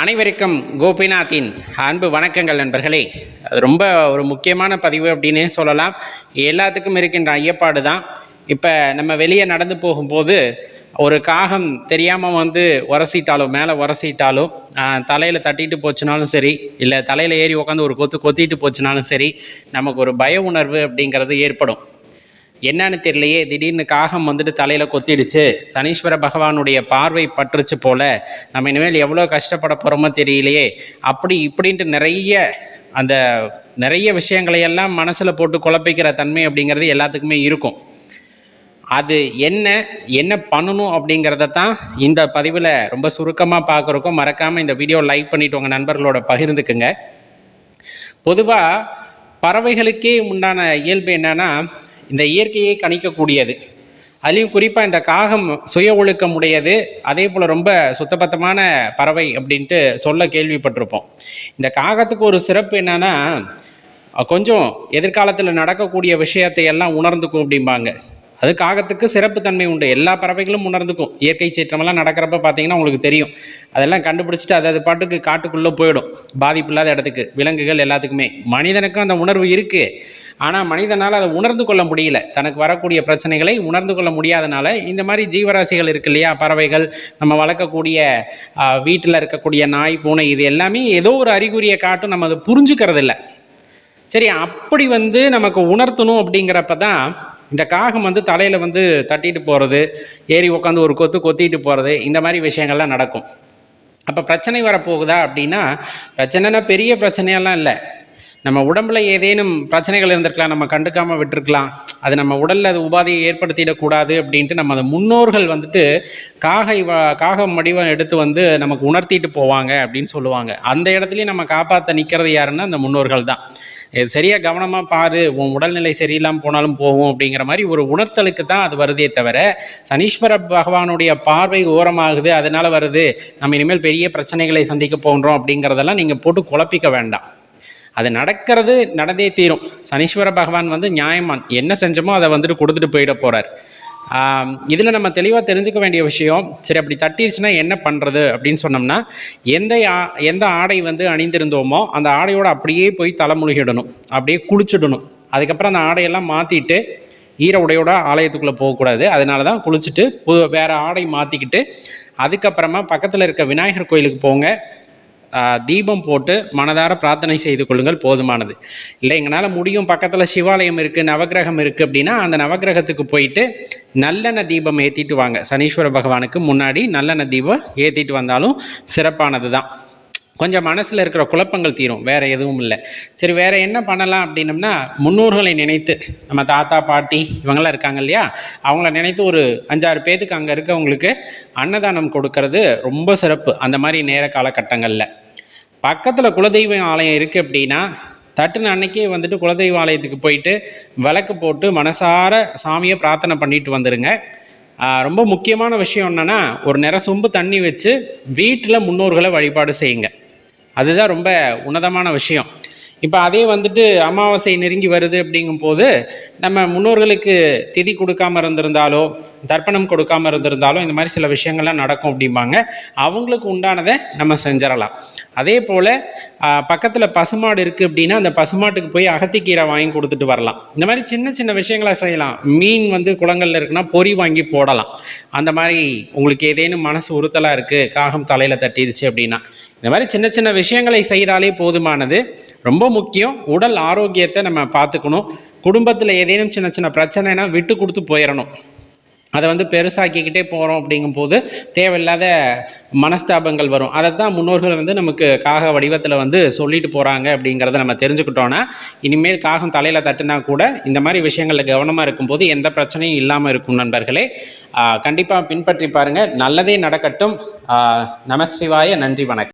அனைவருக்கும் கோபிநாத்தின் அன்பு வணக்கங்கள் நண்பர்களே. அது ரொம்ப ஒரு முக்கியமான பதிவு அப்படின்னே சொல்லலாம். எல்லாத்துக்கும் இருக்கின்ற ஐயப்பாடு தான். இப்போ நம்ம வெளியே நடந்து போகும்போது ஒரு காகம் தெரியாமல் வந்து உரசிட்டாலோ மேலே உரசிட்டாலோ தலையில் தட்டிட்டு போச்சுனாலும் சரி இல்லை தலையில் ஏறி உட்காந்து ஒரு கொத்து கொத்திட்டு போச்சுனாலும் சரி நமக்கு ஒரு பய உணர்வு அப்படிங்கிறது ஏற்படும். என்னன்னு தெரியலையே திடீர்னு காகம் வந்துட்டு தலையில் கொத்திடுச்சு. சனீஸ்வர பகவானுடைய பார்வை பற்றுச்சு போல நம்ம இனிமேல் எவ்வளோ கஷ்டப்பட போகிறோமோ தெரியலையே. அப்படி இப்படின்ட்டு நிறைய அந்த நிறைய விஷயங்களை எல்லாம் மனசில் போட்டு குழப்பிக்கிற தன்மை அப்படிங்கிறது எல்லாத்துக்குமே இருக்கும். அது என்ன என்ன பண்ணணும் அப்படிங்கிறத தான் இந்த பதிவில் ரொம்ப சுருக்கமாக பார்க்குறக்கும் மறக்காமல் இந்த வீடியோ லைக் பண்ணிவிட்டு உங்கள் நண்பர்களோட பகிர்ந்துக்குங்க. பொதுவாக பறவைகளுக்கே உண்டான இயல்பு என்னன்னா இந்த இயற்கையை கணிக்கக்கூடியது. அதுலேயும் குறிப்பாக இந்த காகம் சுய ஒழுக்கம் உடையது அதே போல் ரொம்ப சுத்தபத்தமான பறவை அப்படின்ட்டு சொல்ல கேள்விப்பட்டிருப்போம். இந்த காகத்துக்கு ஒரு சிறப்பு என்னன்னா கொஞ்சம் எதிர்காலத்தில் நடக்கக்கூடிய விஷயத்தை எல்லாம் உணர்ந்துக்கும் அப்படிம்பாங்க. அது காகத்துக்கு சிறப்பு தன்மை உண்டு. எல்லா பறவைகளும் உணர்ந்துக்கும். இயற்கை சீற்றமெல்லாம் நடக்கிறப்ப பார்த்தீங்கன்னா உங்களுக்கு தெரியும். அதெல்லாம் கண்டுபிடிச்சிட்டு அது அது பாட்டுக்கு காட்டுக்குள்ளே போயிடும். பாதிப்பு இல்லாத இடத்துக்கு விலங்குகள் எல்லாத்துக்குமே. மனிதனுக்கும் அந்த உணர்வு இருக்குது ஆனால் மனிதனால் அதை உணர்ந்து கொள்ள முடியல. தனக்கு வரக்கூடிய பிரச்சனைகளை உணர்ந்து கொள்ள முடியாதனால இந்த மாதிரி ஜீவராசிகள் இருக்கு இல்லையா? பறவைகள் நம்ம வளர்க்கக்கூடிய வீட்டில் இருக்கக்கூடிய நாய் பூனை இது எல்லாமே ஏதோ ஒரு அறிகுறியை காட்டும் நம்ம அதை புரிஞ்சுக்கிறது இல்லை சரி அப்படி வந்து நமக்கு உணர்த்தணும் அப்படிங்கிறப்ப தான் இந்த காகம் வந்து தலையில் வந்து தட்டிட்டு போகிறது ஏறி உட்காந்து ஒரு கொத்து கொத்திட்டு போகிறது இந்த மாதிரி விஷயங்கள்லாம் நடக்கும். அப்போ பிரச்சனை வரப்போகுதா அப்படின்னா பிரச்சனைனா பெரிய பிரச்சனையெல்லாம் இல்லை. நம்ம உடம்புல ஏதேனும் பிரச்சனைகள் இருந்திருக்கலாம் நம்ம கண்டுக்காமல் விட்டுருக்கலாம் அது நம்ம உடலில் அது உபாதையை ஏற்படுத்திடக்கூடாது அப்படின்ட்டு நம்ம அந்த முன்னோர்கள் வந்துட்டு காகை காகம் வடிவம் எடுத்து வந்து நமக்கு உணர்த்திட்டு போவாங்க அப்படின்னு சொல்லுவாங்க. அந்த இடத்துலையும் நம்ம காப்பாற்ற நிற்கிறது யாருன்னா அந்த முன்னோர்கள் தான். சரியாக கவனமாக பாரு உன் உடல்நிலை சரியில்லாமல் போனாலும் போகும் அப்படிங்கிற மாதிரி ஒரு உணர்த்தலுக்கு தான் அது வருதே தவிர சனீஸ்வர பகவானுடைய பார்வை ஓரமாகுது அதனால் வருது நம்ம இனிமேல் பெரிய பிரச்சனைகளை சந்திக்க போன்றோம் அப்படிங்கிறதெல்லாம் நீங்கள் போட்டு குழப்பிக்க வேண்டாம். அது நடக்கிறது நடந்தே தீரும். சனீஸ்வர பகவான் வந்து நியாயமான். என்ன செஞ்சோமோ அதை வந்துட்டு கொடுத்துட்டு போயிட போகிறார் இதில் நம்ம தெளிவாக தெரிஞ்சுக்க வேண்டிய விஷயம் சரி அப்படி தட்டிடுச்சுன்னா என்ன பண்ணுறது அப்படின்னு சொன்னோம்னா எந்த எந்த ஆடை வந்து அணிந்திருந்தோமோ அந்த ஆடையோடு அப்படியே போய் தலைமுழுகிடணும். அப்படியே குளிச்சுடணும். அதுக்கப்புறம் அந்த ஆடையெல்லாம் மாற்றிட்டு ஈர உடையோட ஆலயத்துக்குள்ளே போகக்கூடாது. அதனால தான் குளிச்சுட்டு புது வேறு ஆடை மாற்றிக்கிட்டு அதுக்கப்புறமா பக்கத்தில் இருக்க விநாயகர் கோயிலுக்கு போங்க. தீபம் போட்டு மனதார பிரார்த்தனை செய்து கொள்ளுங்கள் போதுமானது. இல்லை எங்களால் முடியும் பக்கத்தில் சிவாலயம் இருக்குது நவகிரகம் இருக்குது அப்படின்னா அந்த நவகிரகத்துக்கு போயிட்டு நல்லெண்ணெய் தீபம் ஏற்றிட்டு வாங்க. சனீஸ்வர பகவானுக்கு முன்னாடி நல்லெண்ணெய் தீபம் ஏற்றிட்டு வந்தாலும் சிறப்பானது தான் கொஞ்சம் மனசில் இருக்கிற குழப்பங்கள் தீரும் வேறு எதுவும் இல்லை. சரி வேறு என்ன பண்ணலாம் அப்படின்னம்னா முன்னோர்களை நினைத்து நம்ம தாத்தா பாட்டி இவங்களாம் இருக்காங்க இல்லையா? அவங்கள நினைத்து ஒரு அஞ்சாறு பேத்துக்கு அங்கே இருக்கவங்களுக்கு அன்னதானம் கொடுக்கறது ரொம்ப சிறப்பு அந்த மாதிரி நேர காலகட்டங்களில். பக்கத்தில் குலதெய்வ ஆலயம் இருக்குது அப்படின்னா தட்டுன அன்னைக்கே வந்துட்டு குலதெய்வ ஆலயத்துக்கு போயிட்டு விளக்கு போட்டு மனசார சாமியை பிரார்த்தனை பண்ணிட்டு வந்துடுங்க ரொம்ப முக்கியமான விஷயம் என்னென்னா ஒரு நிற சொம்பு தண்ணி வச்சு வீட்டில் முன்னோர்களை வழிபாடு செய்யுங்க. அதுதான் ரொம்ப உன்னதமான விஷயம். இப்போ அதே வந்துட்டு அமாவாசை நெருங்கி வருது அப்படிங்கும்போது நம்ம முன்னோர்களுக்கு திதி கொடுக்காம இருந்திருந்தாலோ தர்ப்பணம் கொடுக்காம இருந்திருந்தாலும் இந்த மாதிரி சில விஷயங்கள்லாம் நடக்கும் அப்படிம்பாங்க. அவங்களுக்கு உண்டானதை நம்ம செஞ்சிடலாம். அதே போல் பக்கத்தில் பசுமாடு இருக்குது அப்படின்னா அந்த பசுமாட்டுக்கு போய் அகத்திக்கீரை வாங்கி கொடுத்துட்டு வரலாம். இந்த மாதிரி சின்ன சின்ன விஷயங்களை செய்யலாம். மீன் வந்து குளங்களில் இருக்குன்னா பொறி வாங்கி போடலாம். அந்த மாதிரி உங்களுக்கு ஏதேனும் மனசு உறுத்தலாக இருக்குது காகம் தலையில் தட்டிடுச்சு அப்படின்னா. இந்த மாதிரி சின்ன சின்ன விஷயங்களை செய்தாலே போதுமானது. ரொம்ப முக்கியம். உடல் ஆரோக்கியத்தை நம்ம பார்த்துக்கணும். குடும்பத்தில் ஏதேனும் சின்ன சின்ன பிரச்சனைனா விட்டு கொடுத்து போயிடணும் அதை வந்து பெருசாக்கிக்கிட்டே போகிறோம் அப்படிங்கும்போது தேவையில்லாத மனஸ்தாபங்கள் வரும். அதை தான் முன்னோர்கள் வந்து நமக்கு காக வடிவத்தில் வந்து சொல்லிட்டு போகிறாங்க அப்படிங்கிறத நம்ம தெரிஞ்சுக்கிட்டோன்னா இனிமேல் காகம் தலையில் தட்டுனா கூட இந்த மாதிரி விஷயங்களில் கவனமாக இருக்கும்போது எந்த பிரச்சனையும் இல்லாமல் இருக்கும் நண்பர்களே. கண்டிப்பாக பின்பற்றி பாருங்கள் நல்லதே நடக்கட்டும். நமசிவாய நன்றி வணக்கம்.